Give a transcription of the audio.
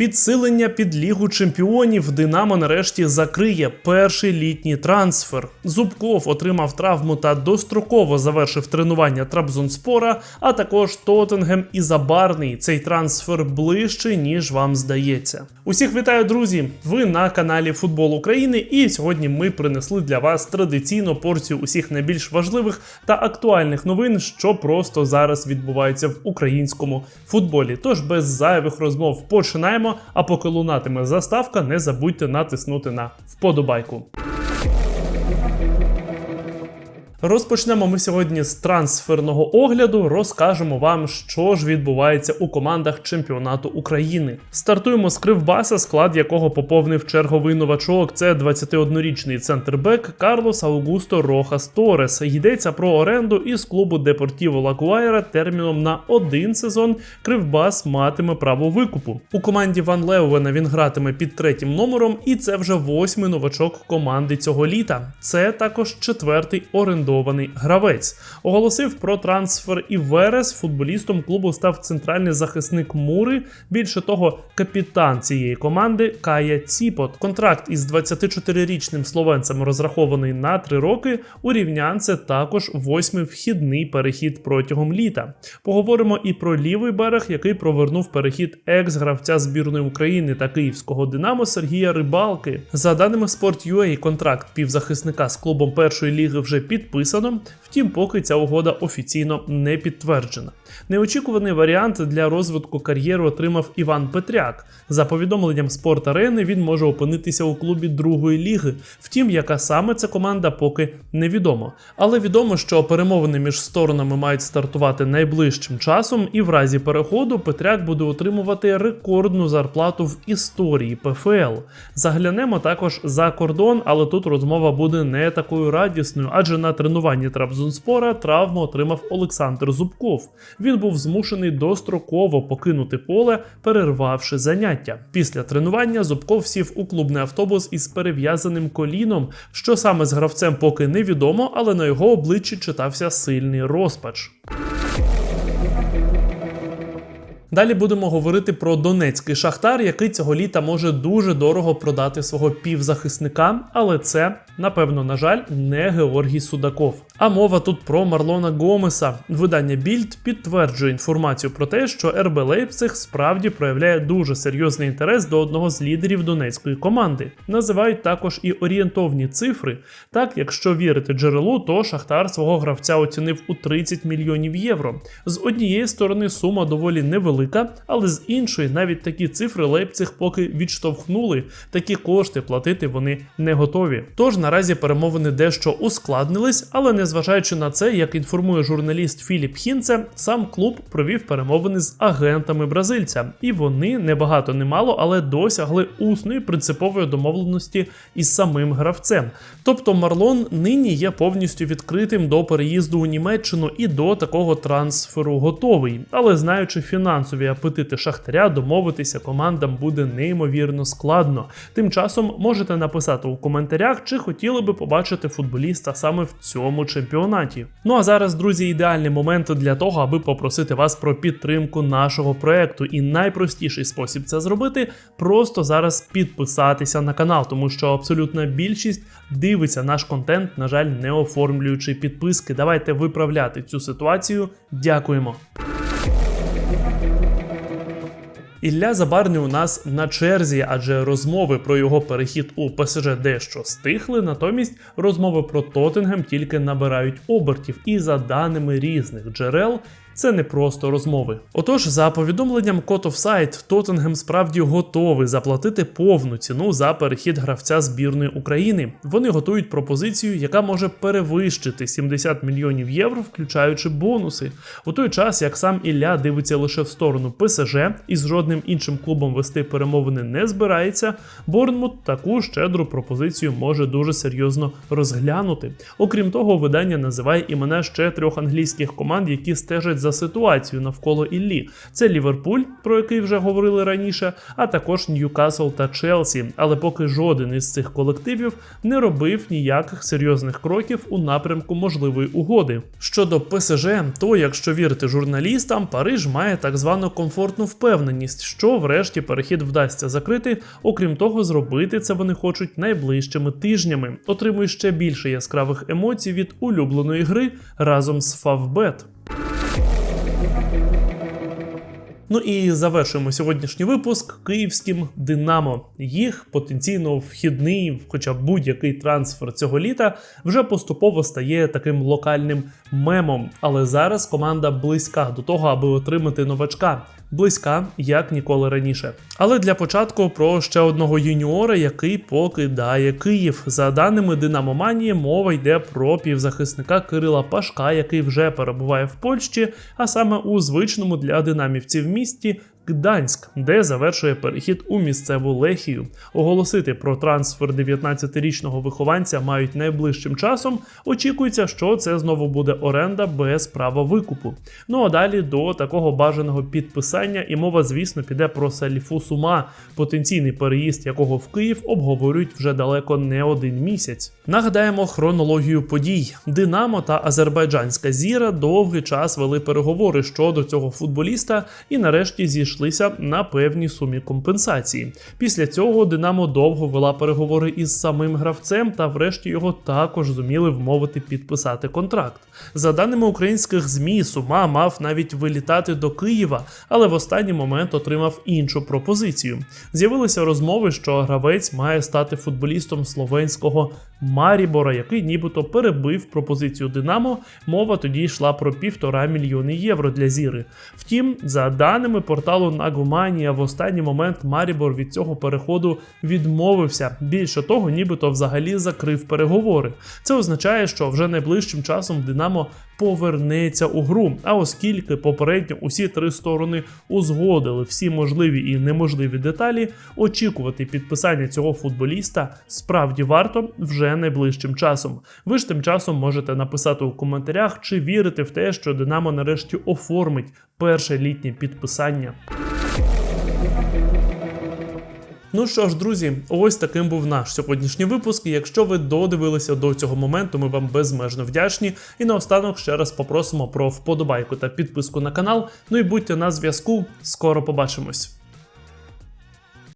Підсилення під лігу чемпіонів Динамо нарешті закриє перший літній трансфер. Зубков отримав травму та достроково завершив тренування Трабзонспора, а також Тоттенгем і Забарний. Цей трансфер ближче, ніж вам здається. Усіх вітаю, друзі! Ви на каналі Футбол України, і сьогодні ми принесли для вас традиційну порцію усіх найбільш важливих та актуальних новин, що просто зараз відбуваються в українському футболі. Тож без зайвих розмов починаємо. А поки лунатиме заставка, не забудьте натиснути на вподобайку. Розпочнемо ми сьогодні з трансферного огляду. Розкажемо вам, що ж відбувається у командах чемпіонату України. Стартуємо з Кривбаса, склад якого поповнив черговий новачок. Це 21-річний центрбек Карлос Аугусто Рохас Торес. Йдеться про оренду із клубу Депортіво Лагуайра терміном на один сезон. Кривбас матиме право викупу. У команді Ван Леувена він гратиме під третім номером, і це вже восьмий новачок команди цього літа. Це також четвертий орендований гравець. Оголосив про трансфер і Верес. Футболістом клубу став центральний захисник Мури. Більше того, капітан цієї команди Кая Ціпот. Контракт із 24-річним словенцем розрахований на три роки. У рівнян це також восьмий вхідний перехід протягом літа. Поговоримо і про лівий берег, який провернув перехід екс-гравця збірної України та київського Динамо Сергія Рибалки. За даними Sport.ua, контракт півзахисника з клубом першої ліги вже підписаний підписано, втім, поки ця угода офіційно не підтверджена. Неочікуваний варіант для розвитку кар'єри отримав Іван Петряк. За повідомленням спорт арени, він може опинитися у клубі другої ліги. Втім, яка саме ця команда поки невідомо. Але відомо, що перемовини між сторонами мають стартувати найближчим часом, і в разі переходу Петряк буде отримувати рекордну зарплату в історії ПФЛ. Заглянемо також за кордон, але тут розмова буде не такою радісною, адже на тренуванні Трабзонспора травму отримав Олександр Зубков. Він був змушений достроково покинути поле, перервавши заняття. Після тренування Зубков сів у клубний автобус із перев'язаним коліном. Що саме з гравцем поки невідомо, але на його обличчі читався сильний розпач. Далі будемо говорити про донецький шахтар, який цього літа може дуже дорого продати свого півзахисника, але це, напевно, на жаль, не Георгій Судаков. А мова тут про Марлона Гомеса. Видання Більд підтверджує інформацію про те, що РБ Лейпциг справді проявляє дуже серйозний інтерес до одного з лідерів донецької команди. Називають також і орієнтовні цифри. Так, якщо вірити джерелу, то Шахтар свого гравця оцінив у 30 мільйонів євро. З однієї сторони сума доволі невелика велика, але з іншої навіть такі цифри Лейпциг поки відштовхнули, такі кошти платити вони не готові. Тож наразі перемовини дещо ускладнились, але незважаючи на це, як інформує журналіст Філіп Хінце, сам клуб провів перемовини з агентами бразильця, і вони не багато не мало, але досягли усної принципової домовленості із самим гравцем. Тобто Марлон нині є повністю відкритим до переїзду у Німеччину і до такого трансферу готовий, але знаючи фінансові апетити Шахтаря, домовитися командам буде неймовірно складно. Тим часом можете написати у коментарях, чи хотіли би побачити футболіста саме в цьому чемпіонаті. Ну а зараз, друзі, ідеальний момент для того, аби попросити вас про підтримку нашого проекту. І найпростіший спосіб це зробити просто зараз підписатися на канал, тому що абсолютна більшість дивиться наш контент, на жаль, не оформлюючи підписки. Давайте виправляти цю ситуацію. Дякуємо. Ілля Забарний у нас на черзі, адже розмови про його перехід у ПСЖ дещо стихли. Натомість розмови про Тоттенгем тільки набирають обертів, і за даними різних джерел. Це не просто розмови. Отож, за повідомленням Code of Sight, Тоттенгем справді готовий заплатити повну ціну за перехід гравця збірної України. Вони готують пропозицію, яка може перевищити 70 мільйонів євро, включаючи бонуси. У той час, як сам Ілля дивиться лише в сторону ПСЖ і з жодним іншим клубом вести перемовини не збирається, Борнмут таку щедру пропозицію може дуже серйозно розглянути. Окрім того, видання називає імена ще трьох англійських команд, які стежать за ситуацію навколо Іллі. Це Ліверпуль, про який вже говорили раніше, а також Ньюкасл та Челсі. Але поки жоден із цих колективів не робив ніяких серйозних кроків у напрямку можливої угоди. Щодо ПСЖ, то якщо вірити журналістам, Париж має так звану комфортну впевненість, що врешті перехід вдасться закрити. Окрім того, зробити це вони хочуть найближчими тижнями. Отримує ще більше яскравих емоцій від улюбленої гри разом з Фавбет. Ну і завершуємо сьогоднішній випуск київським Динамо. Їх потенційно вхідний, хоча будь-який трансфер цього літа, вже поступово стає таким локальним мемом. Але зараз команда близька до того, аби отримати новачка. Близька, як ніколи раніше. Але для початку про ще одного юніора, який покидає Київ. За даними Динамоманії, мова йде про півзахисника Кирила Пашка, який вже перебуває в Польщі, а саме у звичному для динамівців місті Гданськ, де завершує перехід у місцеву лехію. Оголосити про трансфер 19-річного вихованця мають найближчим часом. Очікується, що це знову буде оренда без права викупу. Ну а далі до такого бажаного підписання, і мова, звісно, піде про Саліфу Сума, потенційний переїзд якого в Київ обговорюють вже далеко не один місяць. Нагадаємо хронологію подій: Динамо та Азербайджанська зіра довгий час вели переговори щодо цього футболіста і нарешті зійшли зійшлися на певній сумі компенсації. Після цього Динамо довго вела переговори із самим гравцем, та врешті його також зуміли вмовити підписати контракт. За даними українських змі, сума мав навіть вилітати до Києва, але в останній момент отримав іншу пропозицію. З'явилися розмови, що гравець має стати футболістом словенського Марібора, який нібито перебив пропозицію Динамо. Мова тоді йшла про півтора мільйони євро для зіри. Втім, за даними порталу Нагуманія, в останній момент Марібор від цього переходу відмовився. Більше того, нібито взагалі закрив переговори. Це означає, що вже найближчим часом Динамо повернеться у гру. А оскільки попередньо усі три сторони узгодили всі можливі і неможливі деталі, очікувати підписання цього футболіста справді варто вже найближчим часом. Ви ж тим часом можете написати у коментарях, чи вірите в те, що Динамо нарешті оформить перше літнє підписання. Ну що ж, друзі, ось таким був наш сьогоднішній випуск. Якщо ви додивилися до цього моменту, ми вам безмежно вдячні. І наостанок ще раз попросимо про вподобайку та підписку на канал. Ну і будьте на зв'язку. Скоро побачимось.